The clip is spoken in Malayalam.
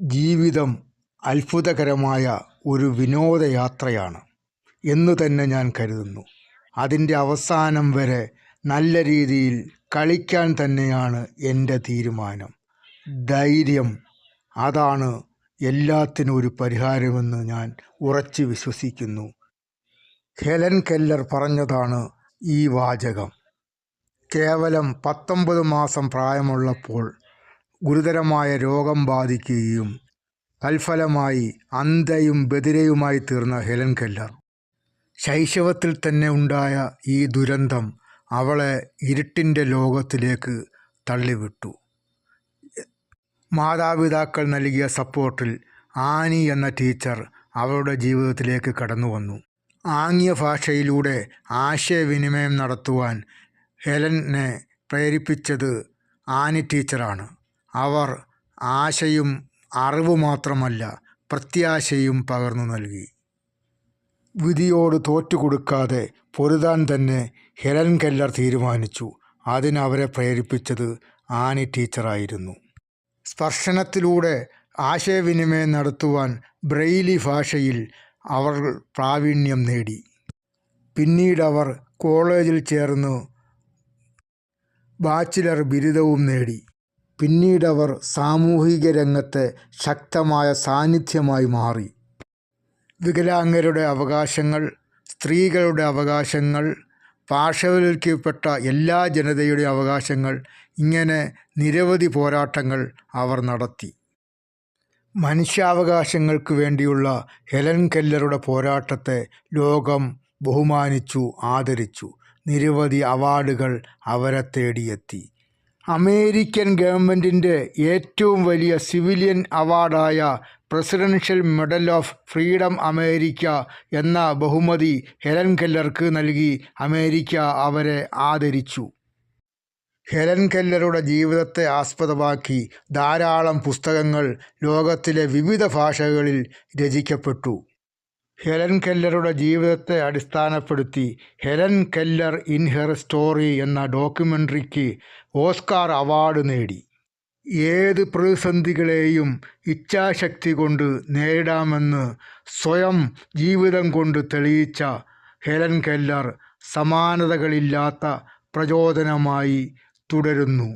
ജീവിതം അത്ഭുതകരമായ ഒരു വിനോദയാത്രയാണ് എന്ന് തന്നെ ഞാൻ കരുതുന്നു. അതിന്റെ അവസാനം വരെ നല്ല രീതിയിൽ കളിക്കാൻ തന്നെയാണ് എന്റെ തീരുമാനം. ധൈര്യം അതാണ് എല്ലാത്തിനും ഒരു പരിഹാരമെന്ന് ഞാൻ ഉറച്ചു വിശ്വസിക്കുന്നു. ഹെലൻ കെല്ലർ പറഞ്ഞതാണ് ഈ വാചകം. കേവലം പത്തൊമ്പത് മാസം പ്രായമുള്ളപ്പോൾ ഗുരുതരമായ രോഗം ബാധിക്കുകയും തൽഫലമായി അന്ധയും ബദിരയുമായി തീർന്ന ഹെലൻ കെല്ലർ. ശൈശവത്തിൽ തന്നെ ഉണ്ടായ ഈ ദുരന്തം അവളെ ഇരുട്ടിന്റെ ലോകത്തിലേക്ക് തള്ളിവിട്ടു. മാതാപിതാക്കൾ നൽകിയ സപ്പോർട്ടിൽ ആനി എന്ന ടീച്ചർ അവളുടെ ജീവിതത്തിലേക്ക് കടന്നു വന്നു ആംഗ്യ ഭാഷയിലൂടെ ആശയവിനിമയം നടത്തുവാൻ ഹെലനെ പ്രേരിപ്പിച്ചത് ആനി ടീച്ചറാണ്. അവർ ആശയും അറിവ് മാത്രമല്ല പ്രത്യാശയും പകർന്നു നൽകി. വിധിയോട് തോറ്റുകൊടുക്കാതെ പൊരുതാൻ തന്നെ ഹെലൻ കെല്ലർ തീരുമാനിച്ചു. അതിനവരെ പ്രേരിപ്പിച്ചത് ആനി ടീച്ചറായിരുന്നു. സ്പർശനത്തിലൂടെ ആശയവിനിമയം നടത്തുവാൻ ബ്രെയിലി ഭാഷയിൽ അവർ പ്രാവീണ്യം നേടി. പിന്നീട് അവർ കോളേജിൽ ചേർന്ന് ബാച്ചിലർ ബിരുദവും നേടി. പിന്നീട് അവർ സാമൂഹിക രംഗത്ത് ശക്തമായ സാന്നിധ്യമായി മാറി. വികലാംഗരുടെ അവകാശങ്ങൾ സ്ത്രീകളുടെ അവകാശങ്ങൾ പാർശ്വവൽക്കരിക്കപ്പെട്ട എല്ലാ ജനതയുടെ അവകാശങ്ങൾ ഇങ്ങനെ നിരവധി പോരാട്ടങ്ങൾ അവർ നടത്തി. മനുഷ്യാവകാശങ്ങൾക്ക് വേണ്ടിയുള്ള ഹെലൻ കെല്ലറുടെ പോരാട്ടത്തെ ലോകം ബഹുമാനിച്ചു ആദരിച്ചു. നിരവധി അവാർഡുകൾ അവരെ തേടിയെത്തി. അമേരിക്കൻ ഗവൺമെന്റിന്റെ ഏറ്റവും വലിയ civilian അവാർഡായ presidential medal of freedom America എന്ന ബഹുമതി ഹെലൻ കെല്ലർക്ക് നൽകി അമേരിക്ക അവരെ ആദരിച്ചു. ഹെലൻ കെല്ലറുടെ ജീവിതത്തെ ആസ്പദമാക്കി ധാരാളം പുസ്തകങ്ങൾ ലോകത്തിലെ വിവിധ ഭാഷകളിൽ രചിക്കപ്പെട്ടു. ഹെലൻ കെല്ലറുടെ ജീവിതത്തെ അടിസ്ഥാനപ്പെടുത്തി Helen Keller in her story എന്ന ഡോക്യുമെന്ററിക്ക് ഓസ്കാർ അവാർഡ് നേടി. ഏത് പ്രതിസന്ധികളെയും ഇച്ഛാശക്തി കൊണ്ട് നേരിടാമെന്ന് സ്വയം ജീവിതം കൊണ്ട് തെളിയിച്ച ഹെലൻ കെല്ലർ സമാനതകളില്ലാത്ത പ്രചോദനമായി തുടരുന്നു.